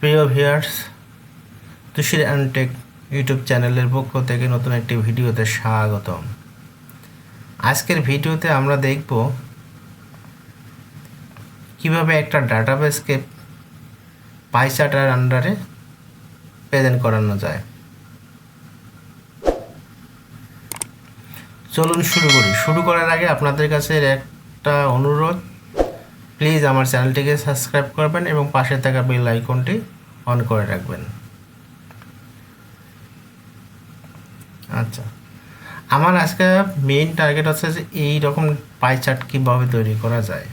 প্রিয় viewers, তুষির অ্যান্টেক YouTube চ্যানেলের পক্ষ থেকে নতুন একটি ভিডিওতে স্বাগতম। আজকের ভিডিওতে আমরা দেখব কীভাবে একটা ডাটাবেসকে পাইচাটার আন্ডারে প্রেজেন্ট করানো যায়। চলুন শুরু করি। শুরু করার আগে আপনাদের কাছে একটা অনুরোধ প্লিজ আমার চ্যানেলটিকে সাবস্ক্রাইব করবেন এবং পাশে থাকা বেল আইকনটি অন করে রাখবেন। আচ্ছা। আমার আজকে মেইন টার্গেট হচ্ছে যে এই রকম পাই চার্ট কীভাবে তৈরি করা যায়।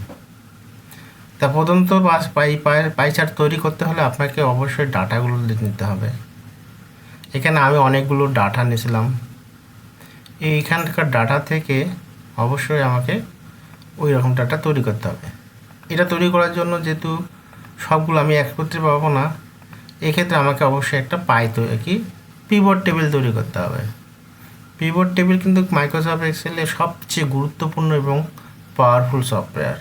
তা প্রথমত পাই পাই চার্ট তৈরি করতে হলে আপনাকে অবশ্যই ডাটাগুলো নিতে হবে। এখানে আমি অনেকগুলো ডাটা নিয়েছিলাম। এইখানকার ডাটা থেকে অবশ্যই আমাকে ওই রকম ডাটা তৈরি করতে হবে। এটা তৈরি করার জন্য যেহেতু সবগুলো আমি এক করতে পারব না, এক্ষেত্রে আমাকে অবশ্যই একটা পাই তৈরি কি? পিবোর্ড টেবিল তৈরি করতে হবে। পিবোর্ড টেবিল কিন্তু মাইক্রোসফট এক্সেলে সবচেয়ে গুরুত্বপূর্ণ এবং পাওয়ারফুল সফটওয়্যার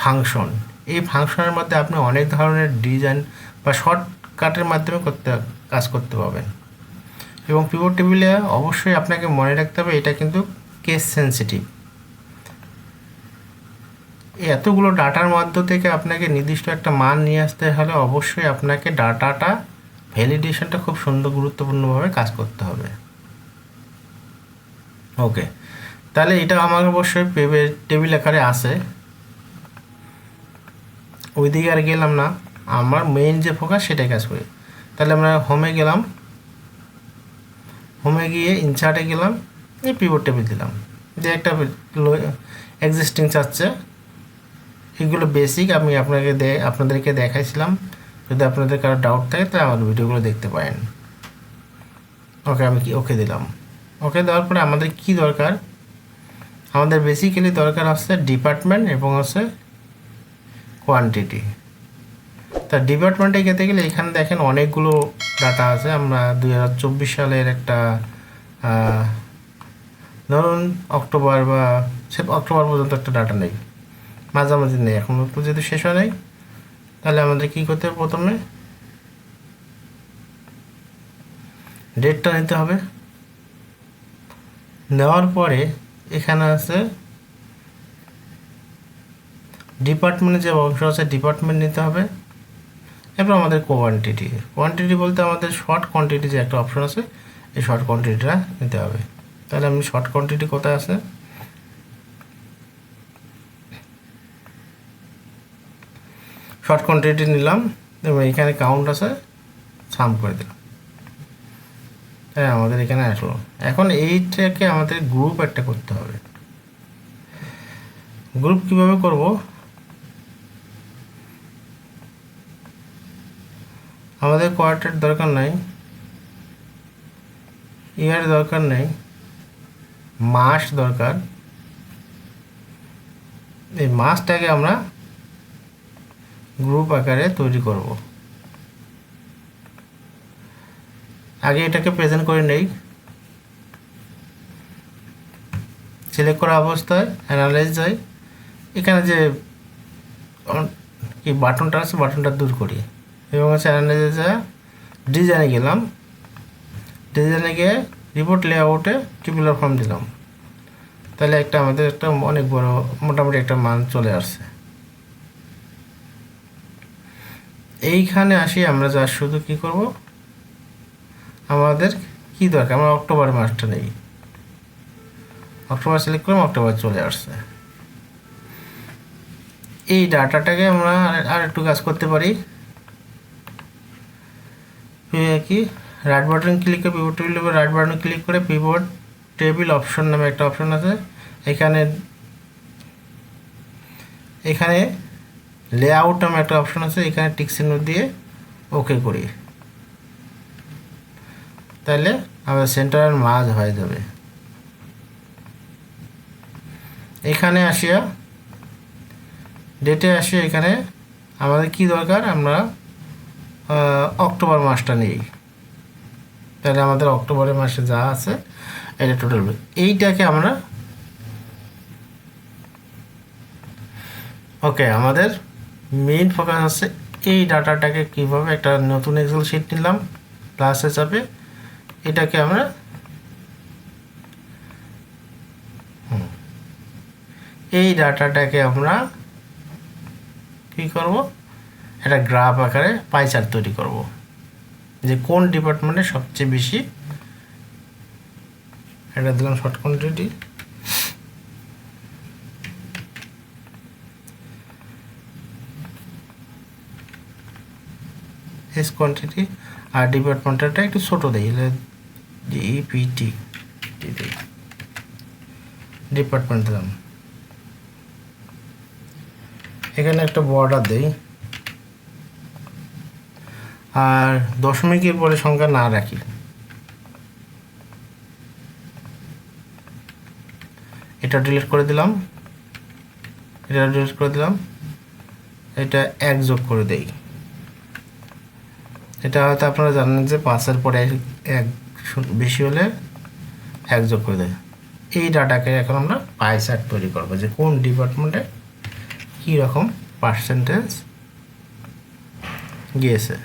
ফাংশন এই ফাংশনের মধ্যে আপনি অনেক ধরনের ডিজাইন বা শর্টকাটের মাধ্যমে করতে, কাজ করতে পারবেন। এবং পিভট টেবিলে অবশ্যই আপনাকে মনে রাখতে হবে, এটা কিন্তু কেস সেন্সিটিভ এতগুলো ডাটার মধ্য থেকে আপনাকে নির্দিষ্ট একটা মান নিয়ে আসতে হলে অবশ্যই আপনাকে ডাটাটা ভ্যালিডেশনটা খুব সুন্দর গুরুত্বপূর্ণভাবে কাজ করতে হবে। ওকে তাহলে এটা আমার অবশ্যই পেবে টেবিল আকারে আছে। ওই দিকে আর গেলাম না, আমার মেইন যে ফোকাস সেটাই কাজ করি। তাহলে আমরা হোমে গেলাম। হোমে গিয়ে ইনসার্টে গেলাম, এই পিভট টেবিল দিলাম। যে একটা এক্সিস্টিং চাচ্ছে এগুলো বেসিক আমি আপনাকে আপনাদেরকে দেখাইছিলাম। যদি আপনাদের কারও ডাউট থাকে, তাহলে আমার ভিডিওগুলো দেখতে পারেন। ওকে আমি কি ওকে দিলাম। ওকে দেওয়ার পরে আমাদের কি দরকার? আমাদের বেসিক্যালি দরকার হচ্ছে ডিপার্টমেন্ট এবং হচ্ছে কোয়ান্টিটি তা ডিপার্টমেন্টে যেতে গেলে এখানে দেখেন অনেকগুলো ডাটা আছে। আমরা দুই হাজার চব্বিশ সালের একটা ধরুন অক্টোবর বা অক্টোবর পর্যন্ত একটা ডাটা নেই। মাঝামাঝি নেই। এখন তো যেহেতু শেষ হয় নাই, তাহলে আমাদের কী করতে হবে প্রথমে? ডেটটা নিতে হবে। নেওয়ার পরে এখানে আছে ডিপার্টমেন্টে যে অংশ আছে ডিপার্টমেন্ট নিতে হবে। এরপর আমাদের কোয়ান্টিটি কোয়ান্টিটি বলতে আমাদের শর্ট কোয়ান্টিটি যে একটা অপশন আছে, এই শর্ট কোয়ান্টিটিটা নিতে হবে। তাহলে আমি শর্ট কোয়ান্টিটি কোথায় আছে? শর্ট কোয়ান্টিটি নিলাম এবং এখানে কাউন্ট আছে সাম করে দিলাম। হ্যাঁ আমাদের এখানে আসলো। এখন এইটাকে আমাদের গ্রুপ একটা করতে হবে। গ্রুপ কীভাবে করব? আমাদের কোয়ার্টার দরকার নাই। ইয়ার দরকার নেই। মাস দরকার। এই মাসটাকে আমরা গ্রুপ আকারে তৈরি করব। আগে এটাকে প্রেজেন্ট করে নেই। সিলেক্ট করা অবস্থায় অ্যানালাইজ যায়। এখানে যে কি বাটনটা আছে বাটনটা দূর করি। এবং হচ্ছে অ্যানালাইজে ডিজাইনে গেলাম। ডিজাইনে গিয়ে রিপোর্ট লেআউটে টিপুলার ফর্ম দিলাম। তাহলে একটা আমাদের একটা অনেক বড়, মোটামুটি একটা মান চলে আসছে। এইখানে আসি, আমরা যা শুধু কি করব? আমাদের কি দরকার? আমরা অক্টোবর মাসটা নেই। অক্টোবর সিলেক্ট করলাম অক্টোবর চলে আসছে। এই ডাটাটাকে আমরা আর- একটু কাজ করতে পারি। কি? রাইট বাটন ক্লিক করে pivot table right button click করে পিভট টেবিল অপশন নামে একটা অপশন আছে। এখানে এখানে লেআউট নামে একটা অপশন আছে, এখানে টিক চিহ্ন দিয়ে ওকে করি তাহলে আমাদের সেন্টার মাঝ হয়ে যাবে। এখানে আসিয়া ডেটে আসি এখানে আমাদের কি দরকার? আমরা অক্টোবর মাসটা নেই। তাহলে আমাদের অক্টোবরের মাসে যা আছে, এটা টোটাল এইটাকে আমরা ওকে আমাদের মেইন ফোকাস হচ্ছে এই ডাটাটাকে কীভাবে একটা নতুন এক্সেল শিট নিলাম প্লাস হিসাবে এটাকে আমরা এই ডাটাটাকে আমরা কি করব? একটা গ্রাফ আকারে পাইচার তৈরি করব, যে কোন ডিপার্টমেন্টে সবচেয়ে বেশি এটা দিলাম শর্ট কোয়ান্টিটি এস কোয়ান্টিটি আর ডিপার্টমেন্টটা একটু ছোট দেই ডিপিটি ডিপার্টমেন্ট দিলাম এখানে একটা বর্ডার দেই। আর দশমিকের পরে সংখ্যা না রাখি। এটা ডিলিট করে দিলাম। এটা ডিলিট করে দিলাম। এটা এক যোগ করে দেই। এটা হয়তো আপনারা জানেন যে পাঁচের পরে এক বেশি হলে এক যোগ করে দেয়। এই ডাটাকে এখন আমরা পাই চার্ট তৈরি করব যে কোন ডিপার্টমেন্টে কী রকম পার্সেন্টেজ গিয়েছে।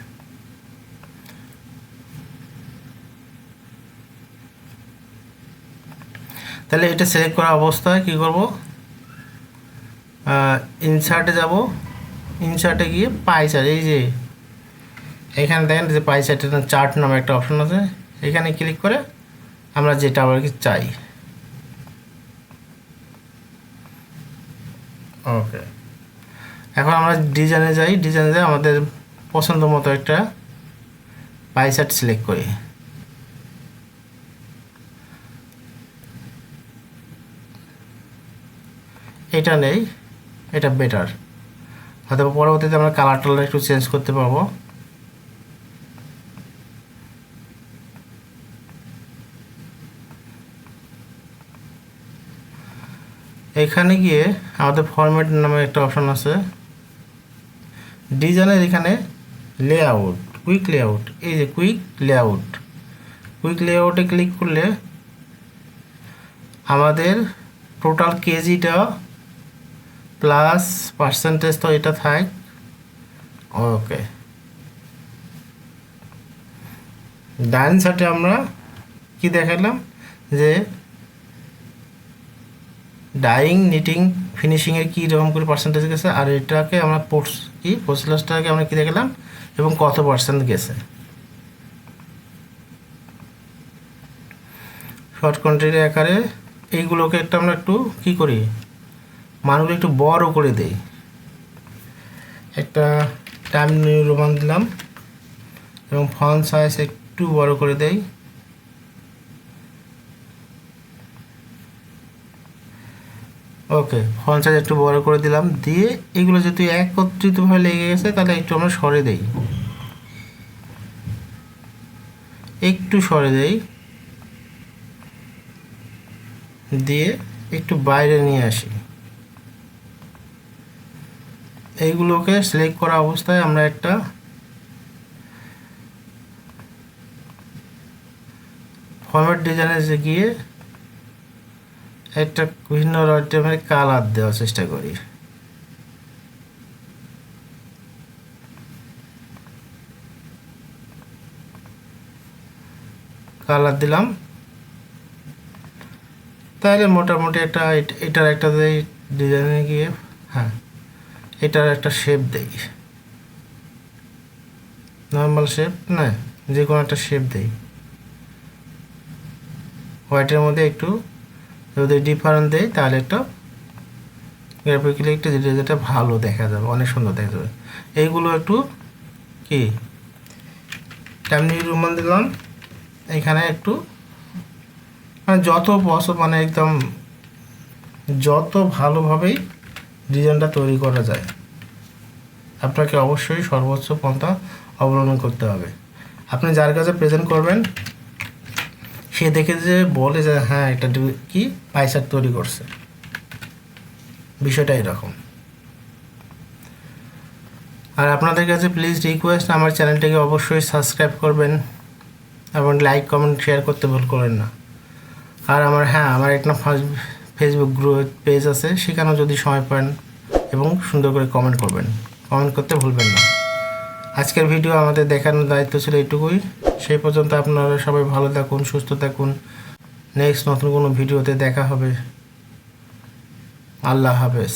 তাহলে এটা সিলেক্ট করা অবস্থায় কী করব? ইনসার্টে যাব। ইনসার্টে গিয়ে পাই চার্ট এই যে এখানে দেখেন যে পাই চার্টের চার্ট নামে একটা অপশন আছে। এখানে ক্লিক করে আমরা যেটা আবার কি চাই। ওকে এখন আমরা ডিজাইনে যাই। ডিজাইনে যাই, আমাদের পছন্দ মতো একটা পাই চার্ট সিলেক্ট করি। এটা নেই, এটা বেটার হয়তো পরবর্তীতে আমরা কালার টালার একটু চেঞ্জ করতে পারব। এখানে গিয়ে আমাদের ফরম্যাট নামে একটা অপশন আছে। ডিজাইনের এখানে লেআউট কুইক লেআউট এই যে কুইক লেআউট কুইক লেআউটে ক্লিক করলে আমাদের টোটাল কেজিটা প্লাস পার্সেন্টেজ তো এটা থাক। ওকে ডান সাইডে আমরা কি দেখালাম? যে ডাইং নিটিং ফিনিশিংয়ের কী রকম করে পার্সেন্টেজ গেছে? আর এটাকে আমরা পোর্টস কি? পোস্টলাসটাকে আমরা কী দেখলাম? এবং কত পার্সেন্ট গেছে? শর্ট কোয়ান্টিটি আকারে এইগুলোকে একটা আমরা একটু কি করি? মানগুলো একটু বড় করে দেই। একটা টাইম নিউ রোমান দিলাম। এবং ফন সাইজ একটু বড় করে দেই। ওকে ফন সাইজ একটু বড় করে দিলাম। দিয়ে এগুলো যদি একত্রিতভাবে লেগে গেছে, তাহলে একটু আমরা সরে দেই। একটু সরে দেই। দিয়ে একটু বাইরে নিয়ে আসি। এইগুলোকে সিলেক্ট করা অবস্থায় আমরা একটা ফরম্যাট ডিজাইনে গিয়ে একটা বিভিন্ন রকমের কালার দেওয়ার চেষ্টা করি। কালার দিলাম। তাহলে মোটামুটি একটা এটার একটা দেই ডিজাইনে গিয়ে হ্যাঁ এটার একটা শেপ দেই। নর্মাল শেপ না যে কোনো একটা শেপ দেই। হোয়াইটের মধ্যে একটু যদি ডিফারেন্ট দেয় তাহলে একটা গ্রাফিক্যালি একটু যেটা ভালো দেখা যাবে, অনেক সুন্দর দেখা যাবে। এইগুলো একটু কি? তেমনি রুমান দিলাম এখানে একটু মানে যত পছন্দ মানে একদম যত ভালোভাবেই ডিজাইনটা তৈরি করা যায়, আপনাকে অবশ্যই সর্বোচ্চ পন্থা অবলম্বন করতে হবে। আপনি যার কাছে প্রেজেন্ট করবেন সে দেখে যে বলে যে হ্যাঁ এটা কি? পাইসার তৈরি করছে। বিষয়টা এরকম। আর আপনাদের কাছে প্লিজ রিকোয়েস্ট আমার চ্যানেলটাকে অবশ্যই সাবস্ক্রাইব করবেন এবং লাইক কমেন্ট শেয়ার করতে ভুল করেন না। আর আমার হ্যাঁ আমার একটা ফেসবুক গ্রুপ পেজ আছে, সেখানেও যদি সময় পান এবং সুন্দর করে কমেন্ট করবেন। কমেন্ট করতে ভুলবেন না। আজকের ভিডিও আমাদের দেখানোর দায়িত্ব ছিল এটুকুই সেই পর্যন্ত আপনারা সবাই ভালো থাকুন, সুস্থ থাকুন। নেক্সট নতুন কোনো ভিডিওতে দেখা হবে। আল্লাহ হাফেজ।